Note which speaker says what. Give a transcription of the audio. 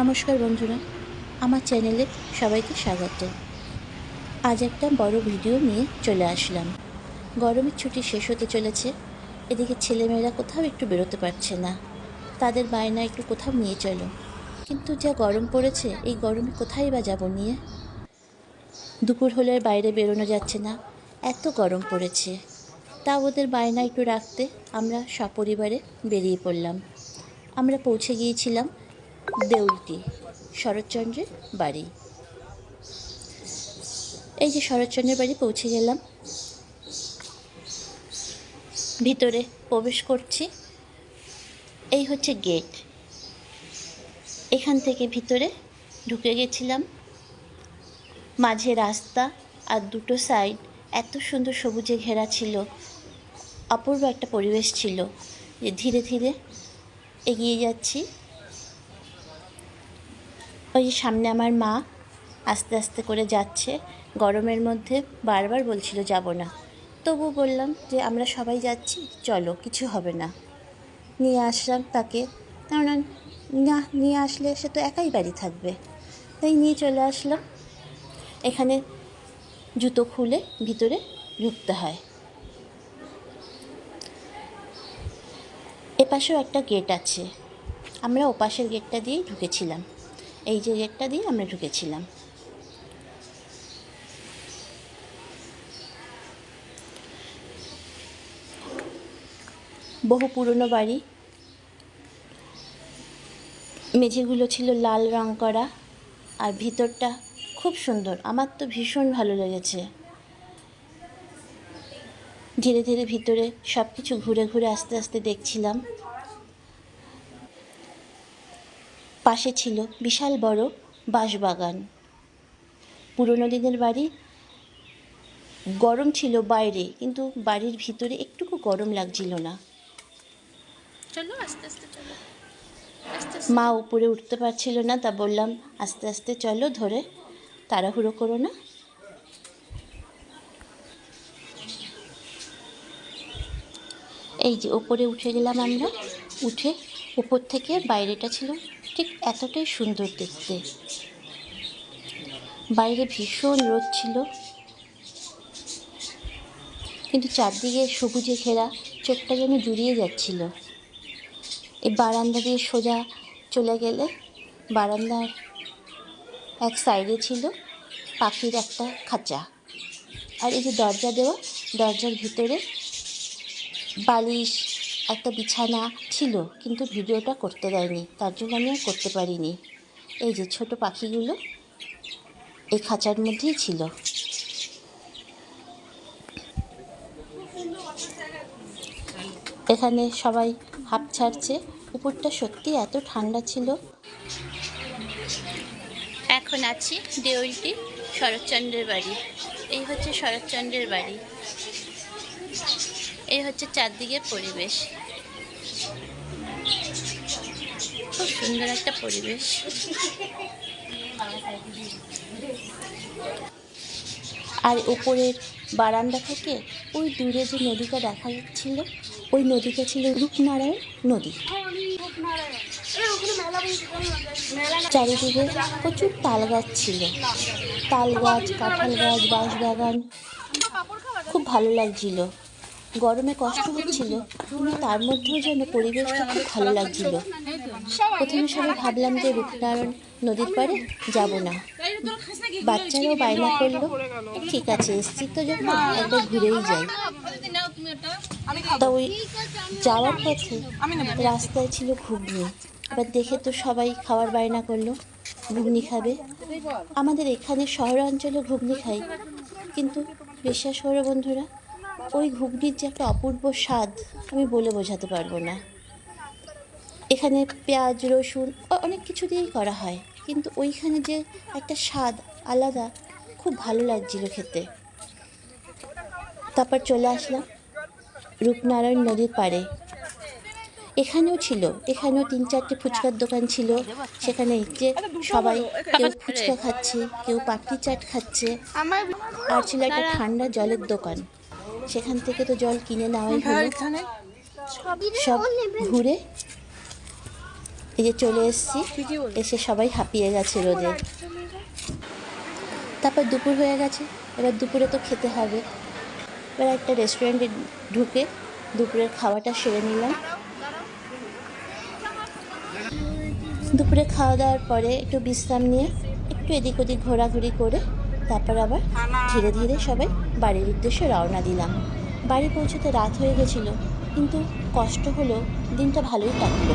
Speaker 1: নমস্কার বন্ধুরা, আমার চ্যানেলে সবাইকে স্বাগত। আজ একটা বড় ভিডিও নিয়ে চলে আসলাম। গরমের ছুটি শেষ হতে চলেছে, এদিকে ছেলেমেয়েরা কোথাও একটু বেরোতে পারছে না। তাদের বায়না একটু কোথাও নিয়ে চলো। কিন্তু যা গরম পড়েছে, এই গরমে কোথায় বা যাব নিয়ে? দুপুর হলে বাইরে বেরোনো যাচ্ছে না, এত গরম পড়েছে। তা ওদের বায়না একটু রাখতে আমরা সপরিবারে বেরিয়ে পড়লাম। আমরা পৌঁছে গিয়েছিলাম দেউলটি শরৎচন্দ্রের বাড়ি। এই যে শরৎচন্দ্রের বাড়ি, পৌঁছে গেলাম। ভিতরে প্রবেশ করছি। এই হচ্ছে গেট এখান থেকে ভিতরে ঢুকে গেছিলাম। মাঝে রাস্তা আর দুটো সাইড এত সুন্দর সবুজে ঘেরা ছিল। অপূর্ব একটা পরিবেশ ছিল যে ধীরে ধীরে এগিয়ে যাচ্ছি। ওই সামনে আমার মা আস্তে আস্তে করে যাচ্ছে। গরমের মধ্যে বারবার বলছিল যাব না। তবু বললাম যে, আমরা সবাই যাচ্ছি, চলো, কিছু হবে না। নিয়ে আসলাম তাকে। কেননা না, নিয়ে আসলে সে তো একাই বাড়ি থাকবে। তাই নিয়ে চলে আসলাম। এখানে জুতো খুলে ভিতরে ঢুকতে হয়। এপাশেও একটা গেট আছে। আমরা ওপাশের গেটটা দিয়েই ঢুকেছিলাম। এই যে গেটটা দিয়ে আমরা ঢুকেছিলাম। বহু পুরনো বাড়ি। মেঝেগুলো ছিল লাল রং করা আর ভিতরটা খুব সুন্দর। আমার তো ভীষণ ভালো লেগেছে। ধীরে ধীরে ভিতরে সব কিছু ঘুরে ঘুরে আস্তে আস্তে দেখছিলাম। পাশে ছিল বিশাল বড় বাঁশবাগান। পুরনো দিনের বাড়ি গরম ছিল বাইরে কিন্তু বাড়ির ভিতরে একটুকু গরম লাগছিল না।
Speaker 2: চলো আস্তে আস্তে চলো।
Speaker 1: মা উপরে উঠতে পারছিল না তা বললাম আস্তে আস্তে চলো ধরে তাড়াহুড়ো করো না। এই যে ওপরে উঠে গেলাম আমরা। উঠে উপর থেকে বাইরেটা ছিল ঠিক এতটাই সুন্দর দেখতে। বাইরে ভীষণ রোদ ছিল। কিন্তু চারদিকে সবুজে ঘেরা চোখটা যেন জুড়িয়ে যাচ্ছিল। এই বারান্দা দিয়ে সোজা চলে গেলে বারান্দার এক সাইডে ছিল পাখির একটা খাঁচা। আর এই যে দরজা দেওয়া, দরজার ভিতরে বালিশ একটা বিছানা ছিল, কিন্তু ভিডিওটা করতে দেয়নি। তার জন্য আমি করতে পারিনি। এই যে ছোট পাখিগুলো এই খাঁচার মধ্যেই ছিল। এখানে সবাই হাঁপ ছাড়ছে। উপরটা সত্যি এত ঠান্ডা ছিল। এখন আছি দেউলটি শরৎচন্দ্রের বাড়ি। এই হচ্ছে শরৎচন্দ্রের বাড়ি। এই হচ্ছে চারদিকের পরিবেশ। খুব সুন্দর একটা পরিবেশ। আর উপরের বারান্দা থেকে ওই দূরে যে নদীটা দেখা যাচ্ছিল, ওই নদীটা ছিল রূপনারায়ণ নদী। চারিদিকে প্রচুর তাল গাছ ছিল। তাল গাছ কাঁঠাল গাছ বাঁশ বাগান খুব ভালো লাগছিল। গরমে কষ্ট হচ্ছিল, কিন্তু তার মধ্যেও যেন পরিবেশটা খুব ভালো লাগছিল। প্রথমে সবাই ভাবলাম যে রূপনারায়ণ নদীর পাড়ে যাব না। বাচ্চারাও বায়না করল, ঠিক আছে, এসছি তো যখন, একবার ঘুরেই যাই। তা ওই যাওয়ার পথে রাস্তায় ছিল ঘুগনি। এবার দেখে তো সবাই খাওয়ার বায়না করল, ঘুগনি খাবে? আমাদের এখানে শহরাঞ্চলে ঘুগনি খাই কিন্তু বিশ্বাস করো বন্ধুরা ওই ঘুগনির যে একটা অপূর্ব স্বাদ, আমি বলে বোঝাতে পারব না। এখানে পেঁয়াজ, রসুন অনেক কিছু দিয়েই করা হয়, কিন্তু ওইখানে যে একটা স্বাদ আলাদা, খুব ভালো লাগছিল খেতে। তারপর চলে আসলাম রূপনারায়ণ নদীর পাড়ে। এখানেও ছিল, এখানেও তিন চারটে ফুচকার দোকান ছিল, সেখানে যে সবাই কেউ ফুচকা খাচ্ছে, কেউ পাপড়ি চাট খাচ্ছে, আর ছিল একটা ঠান্ডা জলের দোকান। সেখান থেকে তো জল কিনে নেওয়াই হলো। সব ঘুরে এই যে চলে এসেছি। এসে সবাই হাঁপিয়ে গেছে রোদে। তারপর দুপুর হয়ে গেছে। এবার দুপুরে তো খেতে হবে। এবার একটা রেস্টুরেন্টে ঢুকে দুপুরের খাওয়াটা সেরে নিলাম। দুপুরে খাওয়া দাওয়ার পরে একটু বিশ্রাম নিয়ে একটু এদিক ওদিক ঘোরাঘুরি করে তারপর আবার ধীরে ধীরে সবাই বাড়ির উদ্দেশ্যে রওনা দিলাম। বাড়ি পৌঁছতে রাত হয়ে গেছিল, কিন্তু কষ্ট হলো দিনটা ভালোই কাটলো।